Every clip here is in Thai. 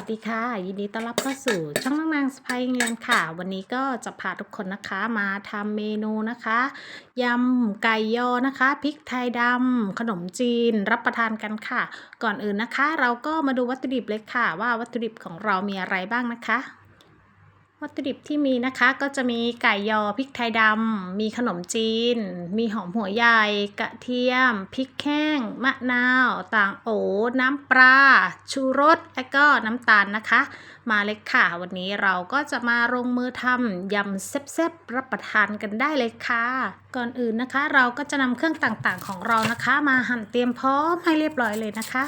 สวัสดีค่ะ ยินดีต้อนรับเข้าสู่ช่องนางนางสไปเงินค่ะ วันนี้ก็จะพาทุกคนนะคะมาทำเมนูนะคะยำไก่ยอนะคะพริกไทยดำขนมจีนรับประทานกันค่ะ ก่อนอื่นนะคะ เราก็มาดูวัตถุดิบเลยค่ะ ว่าวัตถุดิบของเรามีอะไรบ้างนะคะ วัตถุดิบที่มีนะคะก็จะมีไก่ยอพริกไทยดำมีขนมจีน มีหอมหัวใหญ่กระเทียมพริกแห้งมะนาว ต่างโอน้ำปลาชูรสและก็น้ำตาลนะคะ มาเลยค่ะ วันนี้เราก็จะมาลงมือทำยำแซ่บๆรับประทานกันได้เลยค่ะ ก่อนอื่นนะคะ เราก็จะนำเครื่องต่างๆของเรานะคะ มาหั่นเตรียมพร้อมให้เรียบร้อยเลยนะคะ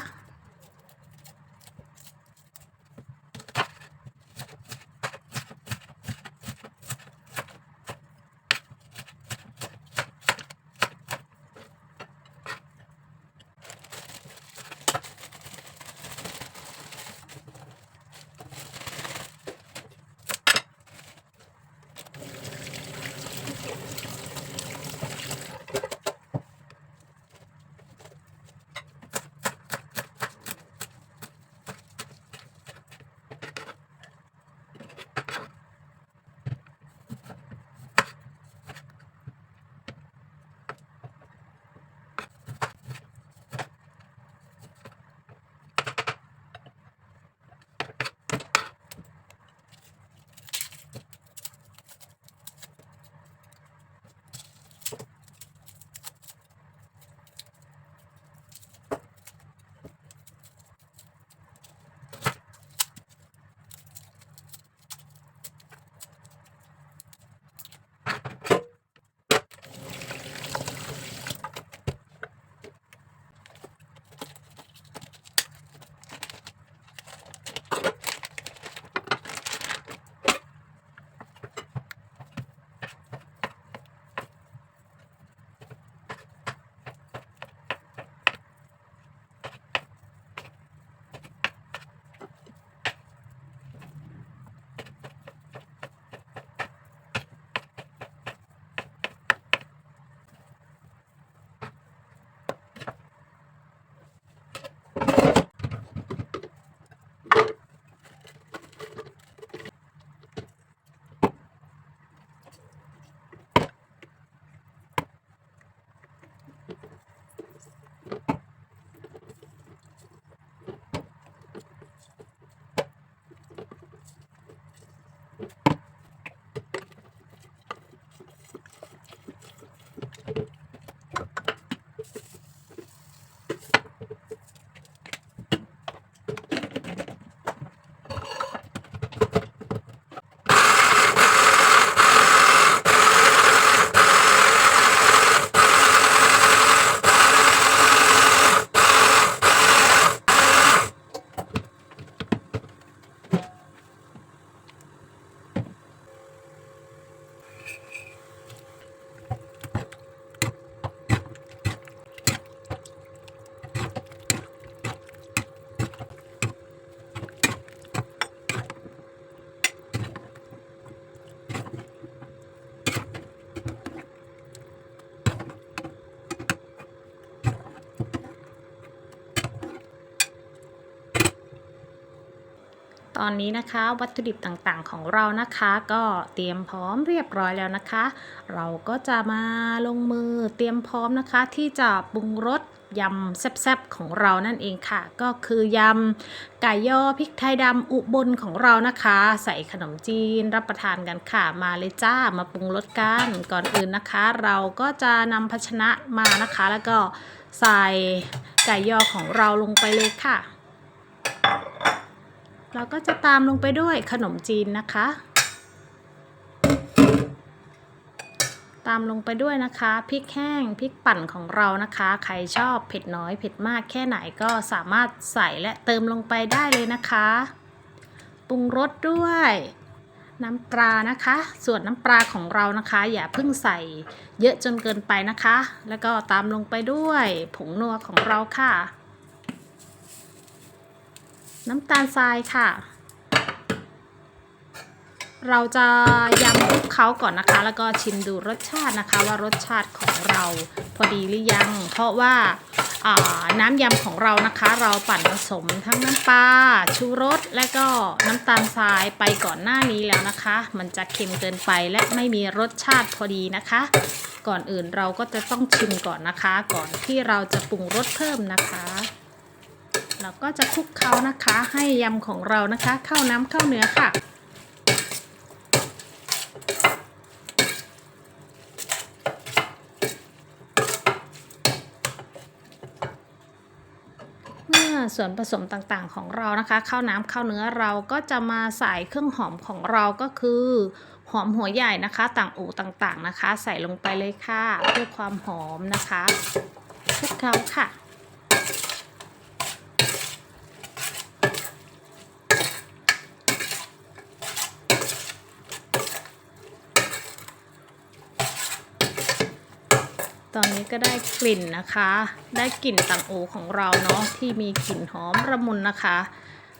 ตอนนี้นะคะ วัตถุดิบต่างๆของเรานะคะ ก็เตรียมพร้อมเรียบร้อยแล้วนะคะ เราก็จะมาลงมือเตรียมพร้อมนะคะ ที่จะปรุงรสยำแซ่บๆของเรานั่นเองค่ะ ก็คือยำไก่ย่อพริกไทยดำอุบลของเรานะคะ ใส่ขนมจีนรับประทานกันค่ะมาเลยจ้ามาปรุงรสกันก่อนอื่นนะคะ เราก็จะนำภาชนะมานะคะ แล้วก็ใส่ไก่ย่อของเราลงไปเลยค่ะ เราก็จะตามลงไปด้วยขนมจีนนะคะ ตามลงไปด้วยนะคะพริกแห้งพริกปั่นของเรานะคะ ใครชอบเผ็ดน้อยเผ็ดมากแค่ไหนก็สามารถใส่และเติมลงไปได้เลยนะคะ ปรุงรสด้วยน้ำปลานะคะ ส่วนน้ำปลาของเรานะคะ อย่าเพิ่งใส่เยอะจนเกินไปนะคะ แล้วก็ตามลงไปด้วยผงนัวของเราค่ะ น้ำตาลทรายค่ะ เราจะยำคลุกเคล้าก่อนนะคะ แล้วก็ชิมดูรสชาตินะคะ ว่ารสชาติของเราพอดีหรือยัง เพราะว่าอ่าน้ำยำของเรานะคะ เราปั่นผสมทั้งน้ำปลาชูรส และก็น้ำตาลทรายไปก่อนหน้านี้แล้วนะคะ มันจะเค็มเกินไปและไม่มีรสชาติพอดีนะคะ ก่อนอื่นเราก็จะต้องชิมก่อนนะคะ ก่อนที่เราจะปรุงรสเพิ่มนะคะ เราก็จะคลุกเคล้านะคะ ให้ยำของเรานะคะ เข้าน้ำเข้าเนื้อค่ะ เมื่อส่วนผสมต่างๆของเรานะคะ เข้าน้ำเข้าเนื้อเราก็จะมาใส่เครื่องหอมของเราก็คือหอมหัวใหญ่นะคะ ต่างอูต่างๆนะคะ ใส่ลงไปเลยค่ะเพื่อความหอมนะคะคลุกเคล้าค่ะ ตอนนี้ก็ได้กลิ่นนะคะ ได้กลิ่นต่างโอของเราเนาะที่มีกลิ่นหอมระมุนนะคะ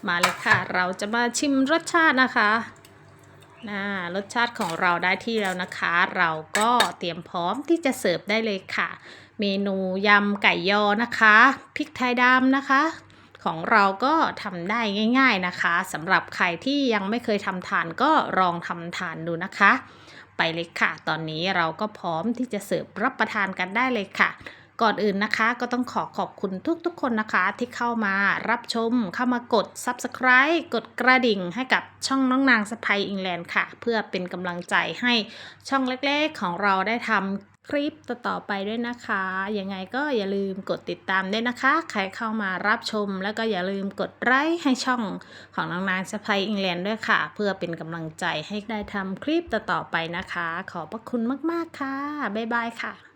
มาเลยค่ะ เราจะมาชิมรสชาตินะคะน่ารสชาติของเราได้ที่แล้วนะคะ เราก็เตรียมพร้อมที่จะเสิร์ฟได้เลยค่ะ เมนูยำไก่ยอนะคะพริกไทยดำนะคะ ของเราก็ทำได้ง่าย ๆนะคะสำหรับใครที่ยังไม่เคยทำทานก็ลองทำทานดูนะคะ ไปเลยค่ะ ตอนนี้เราก็พร้อมที่จะเสิร์ฟรับประทานกันได้เลยค่ะ ก่อนอื่นนะคะก็ต้องขอขอบคุณทุกๆคนนะคะ ที่เข้ามารับชมเข้ามากด Subscribe กดกระดิ่งให้กับช่องน้องนางสไปอิงแลนด์ค่ะ เพื่อเป็นกำลังใจให้ช่องเล็กๆของเราได้ทำ คลิปต่อๆไปด้วยนะคะ ยังไงก็อย่าลืมกดติดตามด้วยนะคะ ใครเข้ามารับชม แล้วก็อย่าลืมกดไลค์ให้ช่องของน้องนางสไปอิงแลนด์ด้วยค่ะ เพื่อเป็นกำลังใจให้ได้ทำคลิปต่อๆไปนะคะ ขอบพระคุณมากๆค่ะ บ๊ายบายค่ะ